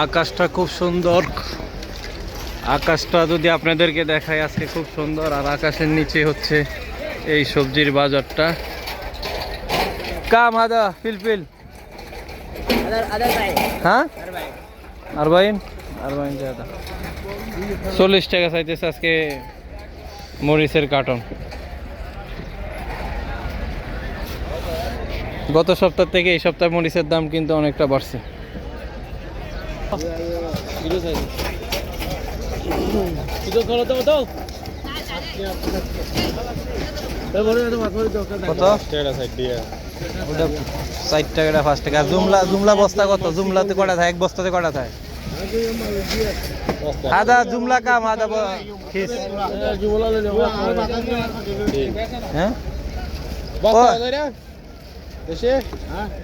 আকাশটা খুব সুন্দর। আকাশটা যদি আপনাদেরকে দেখাই, আজকে খুব সুন্দর। আর আকাশের নিচে হচ্ছে এই সবজির বাজারটা। কাম, আদা ফিলফিল. হ্যাঁ. আরবাইন? আরবাইন জাদা চল্লিশ টাকা চাইতেছে আজকে মরিচের কার্টন। গত সপ্তাহ থেকে এই সপ্তাহে মরিচের দাম কিন্তু অনেকটা বাড়ছে। কত? ওটা ষাট টাকাটা পাঁচ টাকা। জুমলা জুমলা বস্তা কত? জুমলাতে কটা থাকে? এক বস্তাতে কটা থাকে? আদা জুমলা কাম আদা খিস। হ্যাঁ?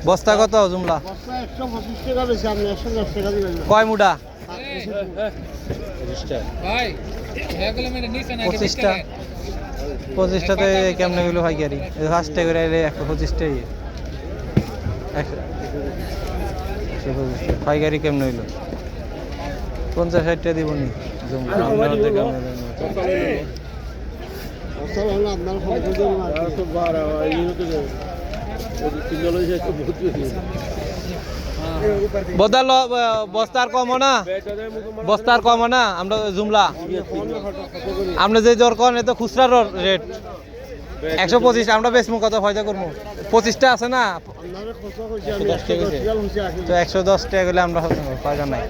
বস্তা কত জুমলা? কয় মুডা পঁচিশটা। পঁচিশটাতে কেমনে গেলো ভাই গাড়ি ফার্স্টে করে এলে একশো পঁচিশটাই একশো পঁচিশটা পাইকারি কেমনে হইল? পঞ্চাশ ষাটটা দিব নি। জুমলা। বদল বস্তার কম না? বস্তার কম না? আমরা জুমলা। আমরা যে জ্বর কন তো খুচরার রেট। একশো পঁচিশ, আমরা বেশ কত ফায়দা করব পঁচিশটা আছে না? তো একশো দশ টাকা গেলে আমরা ফায়দা নাই।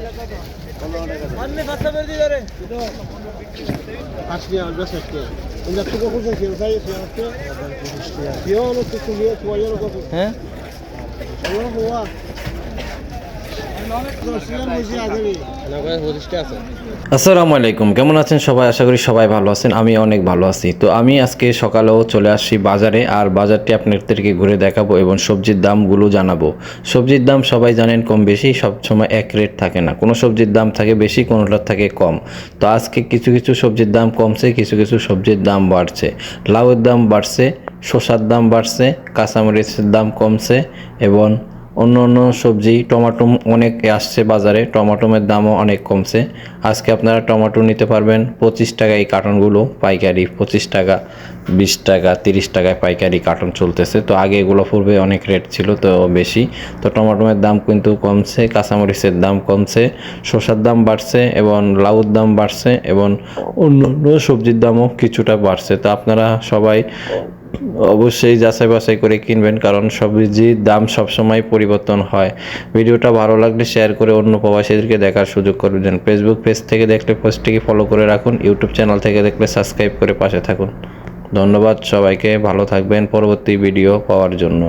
En dat toch ook een keer vijf jaar. Ja, dat is het. Ja, dat is het. আসসালামু আলাইকুম, কেমন আছেন সবাই? আশা করি সবাই ভালো আছেন আমি অনেক ভালো আছি। তো আমি আজকে সকালেও চলে আসছি বাজারে, আর বাজারটি আপনাদেরকে ঘুরে দেখাবো এবং সবজির দামগুলো জানাব। সবজির দাম সবাই জানেন কম বেশি, সব সময় এক রেট থাকে না। কোনো সবজির দাম থাকে বেশি কোনোটার থাকে কম। তো আজকে কিছু কিছু সবজির দাম কমছে, কিছু কিছু সবজির দাম বাড়ছে। লাউয়ের দাম বাড়ছে, শসার দাম বাড়ছে, কাঁচামরিচের দাম কমছে এবং অন্য অন্য সবজি, টমাটো অনেক আসছে বাজারে, টমাটোমের দামও অনেক কমছে। আজকে আপনারা টমেটো নিতে পারবেন পঁচিশ টাকা এই কার্টনগুলো, পাইকারি পঁচিশ টাকা, বিশ টাকা, তিরিশ টাকায় পাইকারি কার্টন চলতেছে। তো আগে এগুলো পূর্বে অনেক রেট ছিল, তো বেশি। তো টমাটোমের দাম কিন্তু কমছে, কাঁচামরিচের দাম কমছে, শসার দাম বাড়ছে এবং লাউর দাম বাড়ছে এবং অন্য অন্য সবজির দামও কিছুটা বাড়ছে। তো আপনারা সবাই অবশ্যই যাচাই বাছাই করে কিনবেন, কারণ সবজির দাম সবসময় পরিবর্তন হয়। ভিডিওটা ভালো লাগলে শেয়ার করে অন্য প্রবাসীদেরকে দেখার সুযোগ করে দেন। ফেসবুক পেজ থেকে দেখলে পেজটিকে ফলো করে রাখুন ইউটিউব চ্যানেল থেকে দেখলে সাবস্ক্রাইব করে পাশে থাকুন। ধন্যবাদ সবাইকে, ভালো থাকবেন, পরবর্তী ভিডিও পাওয়ার জন্য।